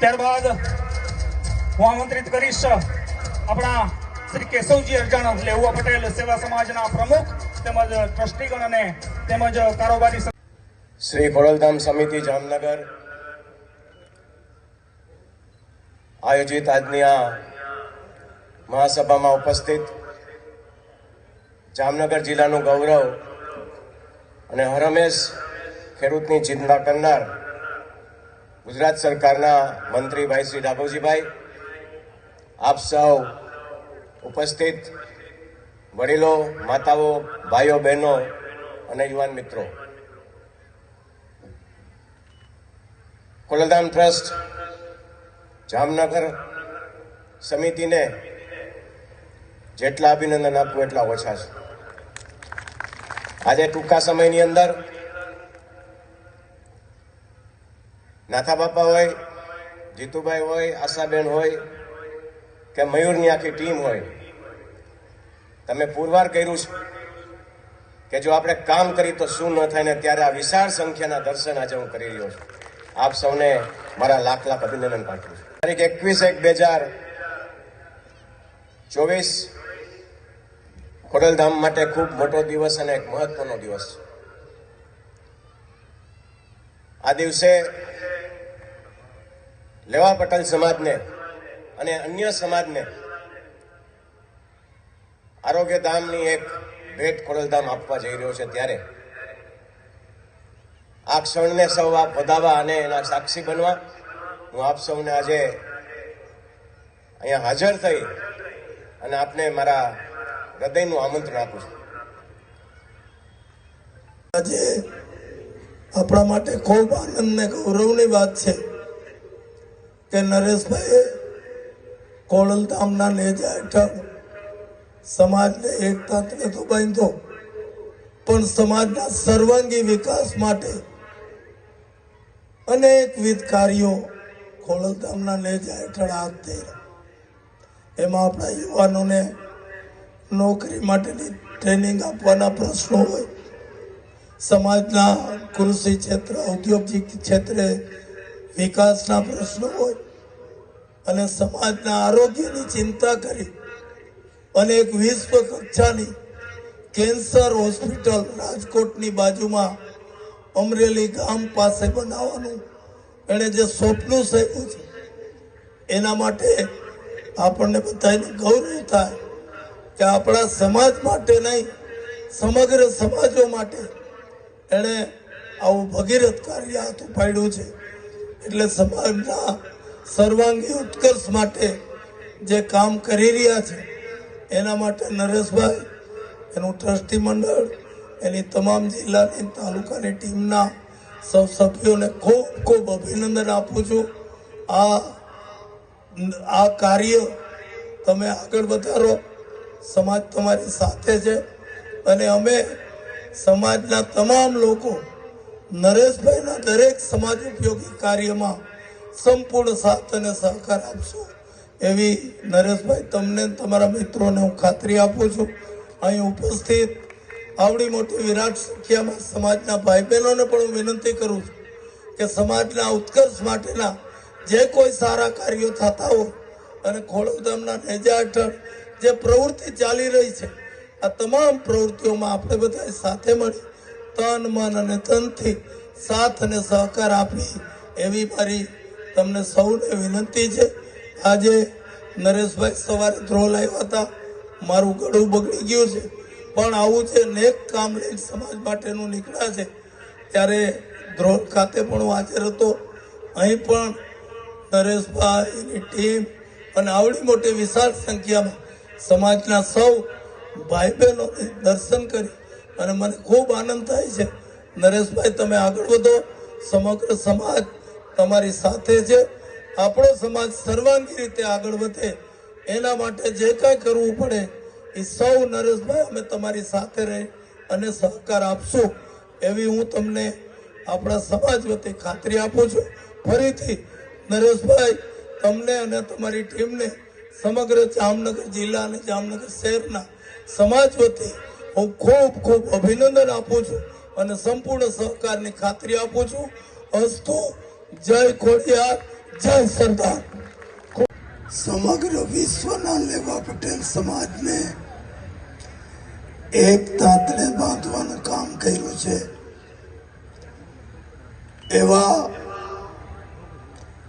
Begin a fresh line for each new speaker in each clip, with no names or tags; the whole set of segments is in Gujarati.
ત્યારબાદ હું આમંત્રિત કરીશ આપણા શ્રી કેશવજી અરજાણ લેહુઆ પટેલ સેવા સમાજના પ્રમુખ તેમજ ટ્રસ્ટીગણ અને તેમજ કારોબારી
શ્રી ખોડલધામ સમિતિ જામનગર. આયોજિત આજની આ મહાસભામાં ઉપસ્થિત જામનગર જિલ્લાનું ગૌરવ અને હરમેશ ખેડૂતની ચિંતા કરનાર ગુજરાત સરકારના મંત્રી ભાઈ શ્રી ડાભોજીભાઈ આપ સૌ ઉપસ્થિત વડીલો, માતાઓ, ભાઈઓ, બહેનો અને યુવાન મિત્રો. કુલધામ ટ્રસ્ટ જામનગર સમિતિને જેટલા અભિનંદન આપવું એટલા ઓછા છે. આજે ટૂંકા સમયની અંદર નાથા બાપા હોય, જીતુભાઈ હોય, આશાબેન હોય કે મયુરની આખી ટીમ હોય, તમે પુરવાર કર્યું છે કે જો આપણે કામ કરી તો શું ન થાય ને ત્યારે આ વિશાળ સંખ્યાના દર્શન આજે હું કરી રહ્યો છું. આપ સૌને મારા લાખ લાખ અભિનંદન પાઠવું છું. તારીખ એકવીસ એક બે હજાર ચોવીસ. ખોડલધામ માટે ખૂબ મોટો દિવસ અને એક મહત્વનો દિવસ. આ દિવસે લેવા પટેલ સમાજને અને અન્ય સમાજને આરોગ્ય ધામની એક ભેટ ખોડલધામ આપવા જઈ રહ્યો છે ત્યારે. આ ક્ષણને સૌ આપ વધાવવા અને એના સાક્ષી બનવા હું આપ સૌને આજે અહીંયા હાજર થઈ અને આપને મારા હૃદયનું આમંત્રણ આપું છું.
આજે આપણા માટે ખૂબ આનંદ ને ગૌરવની વાત છે. કે નરેશભાઈએ ખોડલધામના નેજા હેઠળ સમાજને એકતાને તો બાંધ્યો. પણ સમાજના સર્વાંગી વિકાસ માટે અનેકવિધ કાર્યો ખોડલધામના નેજા હેઠળ હાથ એમાં આપણા યુવાનોને નોકરી માટેની ટ્રેનિંગ આપવાના પ્રશ્નો હોય. સમાજના કૃષિ ક્ષેત્ર ઔદ્યોગિક ક્ષેત્રે વિકાસના પ્રશ્નો હોય. અને સમાજના આરોગ્યની ચિંતા કરી અને એક વિશ્વ કક્ષાની કેન્સર હોસ્પિટલ રાજકોટની બાજુમાં અમરેલી ગામ પાસે બનાવવાનું એણે જે સ્વપ્ન સેવ્યું છે, એના માટે આપણને બધાને ગૌરવ થાય કે આપણા સમાજ માટે નહીં, સમગ્ર સમાજો માટે એણે આવું ભગીરથ કાર્ય હાથ ઉપાડ્યું છે. એટલે સમાજના સર્વાંગી ઉત્કર્ષ માટે જે કામ કરી રહ્યા છે, એના માટે નરેશભાઈ, એનું ટ્રસ્ટી મંડળ, એની તમામ જિલ્લાની તાલુકાની ટીમના સૌ સભ્યોને ખૂબ ખૂબ અભિનંદન આપું છું. આ આ કાર્ય તમે આગળ વધારો. સમાજ તમારી સાથે છે અને અમે સમાજના તમામ લોકો નરેશભાઈના દરેક સમાજ ઉપયોગી કાર્યમાં સંપૂર્ણ સાથ અને સહકાર આપશો. એવી નરેશભાઈ, તમને તમારા મિત્રોને હું ખાતરી આપું છું. અહીં ઉપસ્થિત આવડી મોટી વિરાટ સંખ્યામાં સમાજના ભાઈ બહેનોને પણ હું વિનંતી કરું છું કે સમાજના ઉત્કર્ષ માટેના જે કોઈ સારા કાર્યો થતા હોય અને ખોડોદામના નેજા હેઠળ જે પ્રવૃત્તિ ચાલી રહી છે, આ તમામ પ્રવૃત્તિઓમાં આપણે બધા સાથે મળી તન, મન અને તનથી સાથ અને સહકાર આપી એવી મારી તમને સૌને વિનંતી છે. આજે નરેશભાઈ સવારે ધ્રોલ આવ્યા હતા. મારું ગળું બગડી ગયું છે. પણ આવું છે નેક કામ લઈને સમાજ માટેનું નીકળ્યા છે. ત્યારે ધ્રોલ ખાતે પણ હું હાજર હતો. અહીં પણ નરેશભાઈ એની ટીમ અને આવડી મોટી વિશાળ સંખ્યામાં સમાજના સૌ ભાઈ બહેનોને દર્શન કરી અને મને ખૂબ આનંદ થાય છે. નરેશભાઈ, તમે આગળ વધો. સમગ્ર સમાજ તમારી સાથે છે આપણો સમાજ સર્વાંગી રીતે આગળ વધે. એના માટે જે કાંઈ કરવું પડે, એ સૌ નરેશભાઈ, અમે તમારી સાથે રહી અને સહકાર આપશું. એવી હું તમને આપણા સમાજ વતી ખાતરી આપું છું. ફરીથી નરેશભાઈ, તમને અને તમારી ટીમને સમગ્ર જામનગર જિલ્લા અને જામનગર શહેરના સમાજ વતી હું ખૂબ ખૂબ અભિનંદન આપું છું અને સંપૂર્ણ સહકારની ખાતરી આપું છું. અસ્તુ જય ખોડિયાર જય સરદાર. સમગ્ર વિશ્વના લેવા પટેલ સમાજને એક તાંતણે બાંધવાનું કામ કર્યું છે. એવા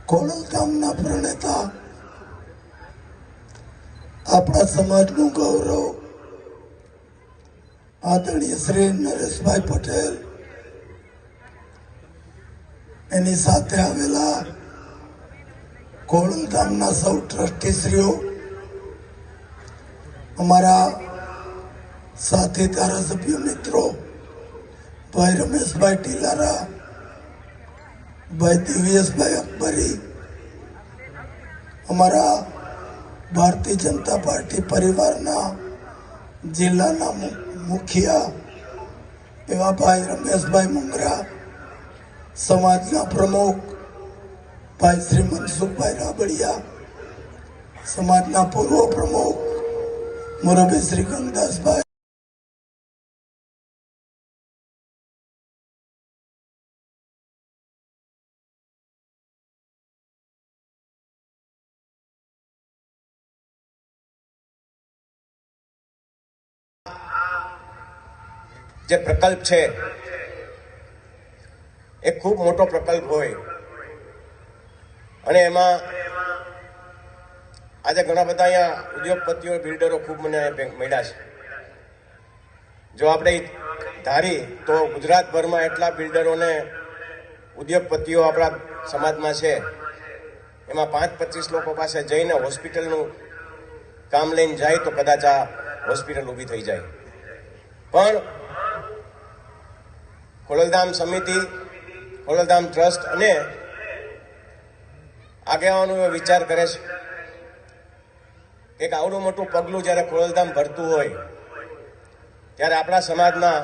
ખોડલધામના પ્રણેતા આપણા સમાજનું ગૌરવ આદરણીય શ્રી નરેશભાઈ પટેલ એની સાથે આવેલા ખોડલધામના સૌ ટ્રસ્ટીશ્રીઓ, અમારા સાથી ધારાસભ્ય મિત્રો, ભાઈ રમેશભાઈ ટીલારા ભાઈ દિવ્યેશભાઈ અકબરી અમારા ભારતીય જનતા પાર્ટી પરિવારના જિલ્લાના મુખિયા એવા ભાઈ રમેશભાઈ મુંગરા સમાજના પ્રમુખ ભાઈ શ્રી મનસુખભાઈ રાબડિયા, સમાજના પૂર્વ પ્રમુખ મોરબી શ્રી ગંગદાસભાઈ
જે પ્રકલ્પ છે એ ખૂબ મોટો પ્રકલ્પ હોય. અને એમાં આજે ઘણા બધા અહીંયા ઉદ્યોગપતિઓ, બિલ્ડરો ખૂબ મને મળ્યા છે. જો આપણે ધારી તો ગુજરાતભરમાં એટલા બિલ્ડરોને ઉદ્યોગપતિઓ આપણા સમાજમાં છે, એમાં પાંચ પચીસ લોકો પાસે જઈને હોસ્પિટલનું કામ લઈને જાય તો કદાચ આ હોસ્પિટલ ઊભી થઈ જાય. પણ ખોડલધામ સમિતિ ખોડલધામ ટ્રસ્ટ અને આગેવાનો વિચાર કરે છે એક આવડું મોટું પગલું જ્યારે ખોડલધામ ભરતું હોય, ત્યારે આપણા સમાજના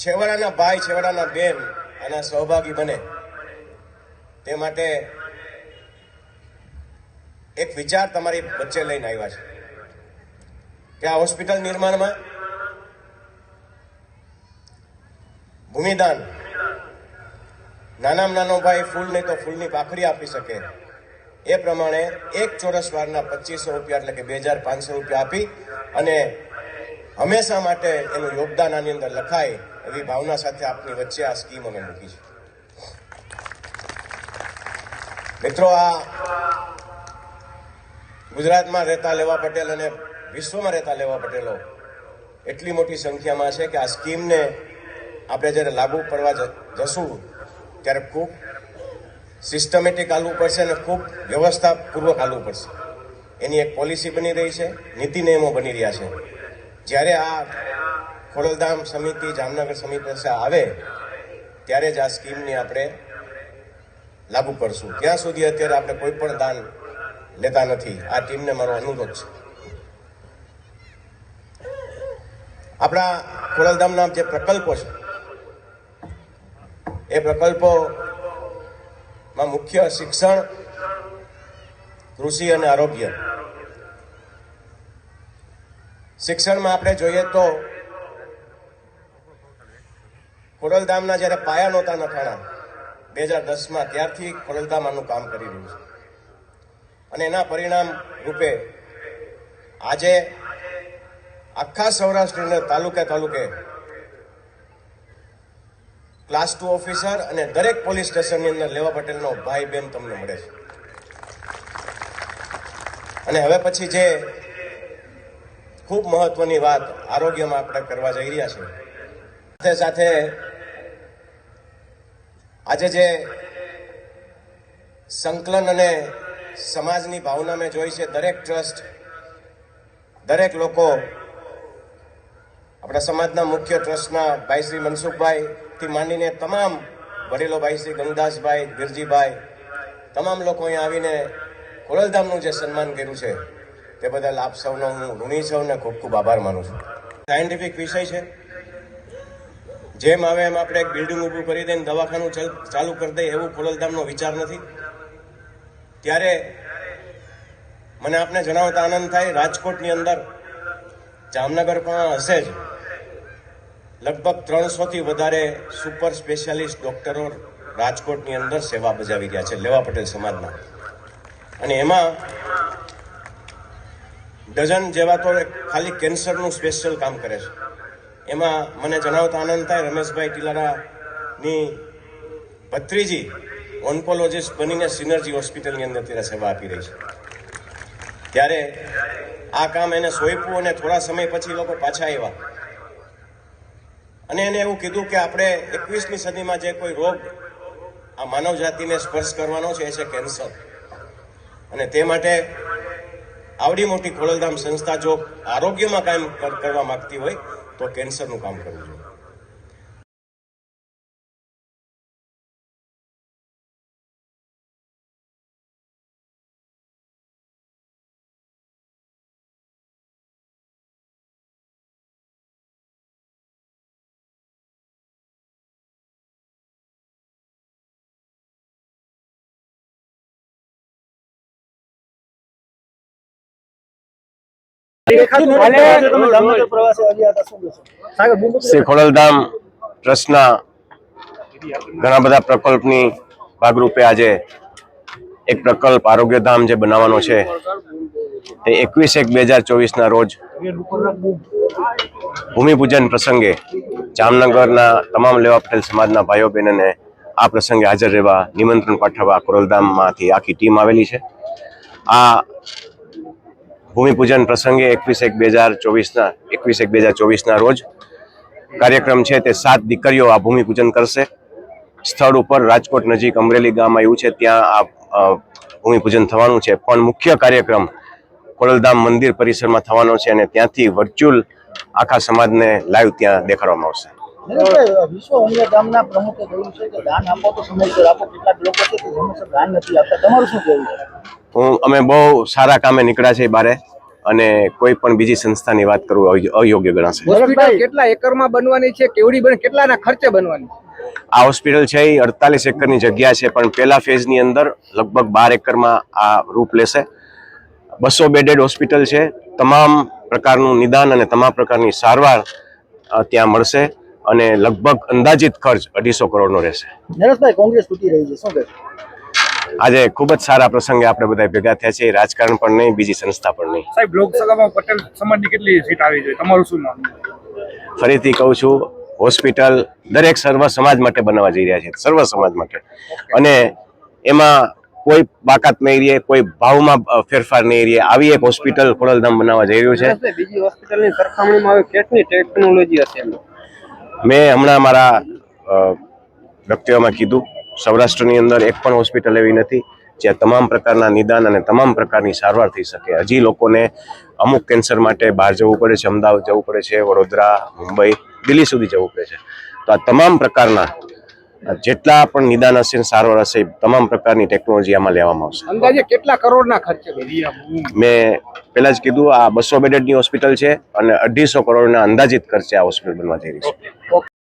છેવાડાના ભાઈ, છેવાડાના બેન આના સહભાગી બને. તે માટે એક વિચાર તમારી વચ્ચે લઈને આવ્યા છે કે આ હોસ્પિટલ નિર્માણમાં ભૂમિદાન નાનામાં નાનો ભાઈ ફૂલ નહીં તો ફૂલની પાખડી આપી શકે. એ પ્રમાણે એક ચોરસ વારના પચીસો રૂપિયા એટલે કે બે હજાર પાંચસો રૂપિયા આપી અને હંમેશા માટે એનું યોગદાન આની અંદર લખાય એવી ભાવના સાથે આપની વચ્ચે આ સ્કીમ અમે મૂકી છે. મિત્રો, આ ગુજરાતમાં રહેતા લેવા પટેલ અને વિશ્વમાં રહેતા લેવા પટેલો એટલી મોટી સંખ્યામાં છે કે આ સ્કીમને આપણે જ્યારે લાગુ પડવા જશું ત્યારે ખૂબ સિસ્ટમેટિક હાલવું પડશે અને ખૂબ વ્યવસ્થાપૂર્વક હાલવું પડશે. એની એક પોલિસી બની રહી છે, નીતિ નિયમો બની રહ્યા છે. જ્યારે આ ખોડલધામ સમિતિ, જામનગર સમિતિ પાસે આવે, ત્યારે જ આ સ્કીમની આપણે લાગુ કરશું ત્યાં સુધી અત્યારે આપણે કોઈ પણ દાન લેતા નથી. આ ટીમને મારો અનુરોધ છે. આપણા ખોડલધામના જે પ્રકલ્પો છે એ પ્રકલ્પોમાં મુખ્ય શિક્ષણ કૃષિ અને આરોગ્ય. શિક્ષણમાં આપણે જોઈએ તો ખોડલધામના જ્યારે પાયા નહોતા નખાણા, બે હજાર દસમાં ત્યારથી ખોડલધામ આનું કામ કરી રહ્યું છે. અને એના પરિણામ રૂપે આજે આખા સૌરાષ્ટ્રના તાલુકે તાલુકે ક્લાસ ટુ ઓફિસર અને દરેક પોલીસ સ્ટેશનની અંદર લેવા પટેલનો ભાઈ બેન તમને મળે છે. અને હવે પછી જે ખૂબ મહત્વની વાત આરોગ્યમાં આપણે કરવા જઈ રહ્યા છીએ. સાથે સાથે આજે જે સંકલન અને સમાજની ભાવના મેં જોઈ છે, દરેક ટ્રસ્ટ દરેક લોકો આપણા સમાજના મુખ્ય ટ્રસ્ટના ભાઈ શ્રી મનસુખભાઈ થી માંડીને તમામ વડીલો ભાઈ શ્રી ગંગદાસભાઈ, ગિરજીભાઈ, તમામ લોકો અહીંયા આવીને ખોડલધામનું જે સન્માન કર્યું છે, તે બદલ આપ સૌનો હું ઋણી સૌને ખૂબ ખૂબ આભાર માનું છું. સાયન્ટિફિક વિષય છે. જેમ આવે એમ આપણે એક બિલ્ડિંગ ઊભું કરી દઈને દવાખાનું ચાલુ કરી દઈએ એવું ખોડલધામનો વિચાર નથી. ત્યારે મને આપને જણાવતા આનંદ થાય, રાજકોટની અંદર જામનગર પણ હશે જ. લગભગ ત્રણસોથી વધારે સુપર સ્પેશિયાલિસ્ટ ડોક્ટરો
રાજકોટની અંદર સેવા બજાવી રહ્યા છે, લેવા પટેલ સમાજના અને એમાં ડઝન જેવા તો ખાલી કેન્સરનું સ્પેશિયલ કામ કરે છે. એમાં મને જણાવતા આનંદ થાય, રમેશભાઈ ટીલારાની ભત્રીજી ઓન્કોલોજીસ્ટ બનીને સિનર્જી હોસ્પિટલની અંદર ત્યારે સેવા આપી રહી છે. ત્યારે આ કામ એને સોંપ્યું અને થોડા સમય પછી લોકો પાછા આવ્યા. અને એને એવું કીધું કે આપણે એકવીસમી સદીમાં જે કોઈ રોગ આ માનવ જાતિને સ્પર્શ કરવાનો છે, એ છે કેન્સર. અને તે માટે આવડી મોટી ખોડલધામ સંસ્થા જો આરોગ્યમાં કામ કરવા માંગતી હોય, તો કેન્સરનું કામ કરવું જોઈએ.
શ્રી ખોડલધામ ટ્રસ્ટના ઘણા બધા પ્રકલ્પની ભાગરૂપે આજે એક પ્રકલ્પ આરોગ્યધામ જે બનાવવાનો છે તે એકવીસ એક બે હજાર ચોવીસના રોજ ભૂમિપૂજન પ્રસંગે જામનગરના તમામ લેવા પટેલ સમાજના ભાઈઓ બહેનોને આ પ્રસંગે હાજર રહેવા નિમંત્રણ પાઠવવા કોરલધામમાંથી આખી ટીમ આવેલી છે. આ ભૂમિપૂજન પ્રસંગે એકવીસ એક બે હજાર ચોવીસના, એકવીસ એક બે હજાર ચોવીસના રોજ કાર્યક્રમ છે તે સાત દીકરીઓ આ ભૂમિપૂજન કરશે. સ્થળ ઉપર રાજકોટ નજીક અમરેલી ગામ આવ્યું છે, ત્યાં આ ભૂમિપૂજન થવાનું છે. પણ મુખ્ય કાર્યક્રમ ખોડલધામ મંદિર પરિસરમાં થવાનો છે અને ત્યાંથી વર્ચ્યુઅલ આખા સમાજને લાઈવ ત્યાં દેખાડવામાં આવશે.
વિશ્વ ઉમિયા ગામના પ્રમુખે કહ્યું છે કે દાન આપો તો સમયસર આપો. કેટલાક લોકો છે તે સમયસર દાન નથી આપતા. તમારું શું કહેવું છે?
હું અમે બહુ સારા કામે નીકળ્યા છે બારે અને કોઈ પણ બીજી સંસ્થાની વાત કરવું અય- અયોગ્ય ગણાશે.
હોસ્પિટલ કેટલા એકરમાં બનવાની છે કેવડી બને કેટલાના ખર્ચે બનવાની
આ હોસ્પિટલ છે એ અડતાલીસ એકરની જગ્યા છે પણ પહેલા ફેઝની અંદર લગભગ બાર એકરમાં આ રૂપ લેશે. બસો બેડેડ હોસ્પિટલ છે. તમામ પ્રકારનું નિદાન અને તમામ પ્રકારની સારવાર ત્યાં મળશે. અને લગભગ અંદાજિત ખર્ચ અઢીસો કરોડનો રહેશે.
નરેશભાઈ કોંગ્રેસ તૂટી રહી છે શું કહેશો?
આજે ખૂબ જ સારા પ્રસંગે આપણે બધા ભેગા થયા છે રાજકારણ પણ નહીં બીજી સંસ્થા પણ નહીં.
સાહેબ લોકસભામાં પટેલ સમાજની કેટલી સીટ આવી જોઈએ તમારું શું માનવું?
ફરીથી કહું છું હોસ્પિટલ દરેક સર્વ સમાજ માટે બનાવવા જઈ રહ્યા છે સર્વ સમાજ માટે. અને એમાં કોઈ બાકાત નહીં રહે કોઈ ભાવમાં ફેરફાર નહીં રહે. આવી એક હોસ્પિટલ ખોડલધામ બનાવવા જઈ રહ્યું છે.
બીજી હોસ્પિટલની સરખામણીમાં હવે કેટલી ટેકનોલોજી હશે એમાં?
મેં હમણાં મારા વ્યક્તિઓમાં કીધું, સૌરાષ્ટ્રની અંદર એક પણ હોસ્પિટલ એવી નથી જ્યાં તમામ પ્રકારના નિદાન અને તમામ પ્રકારની સારવાર થઈ શકે. હજી લોકોને અમુક કેન્સર માટે બહાર જવું પડે છે, અમદાવાદ જવું પડે છે, વડોદરા, મુંબઈ, દિલ્હી સુધી જવું પડે છે. તો આ તમામ પ્રકારના જેટલા પણ નિદાન હશે ને સારવાર હશે તમામ પ્રકારની ટેકનોલોજી આમાં લેવામાં આવશે.
અંદાજે કેટલા કરોડના ખર્ચે
મેં પહેલા જ કીધું આ બસો બેડેડની હોસ્પિટલ છે અને અઢીસો કરોડના અંદાજિત ખર્ચે આ હોસ્પિટલ બનવા જઈ રહી છે.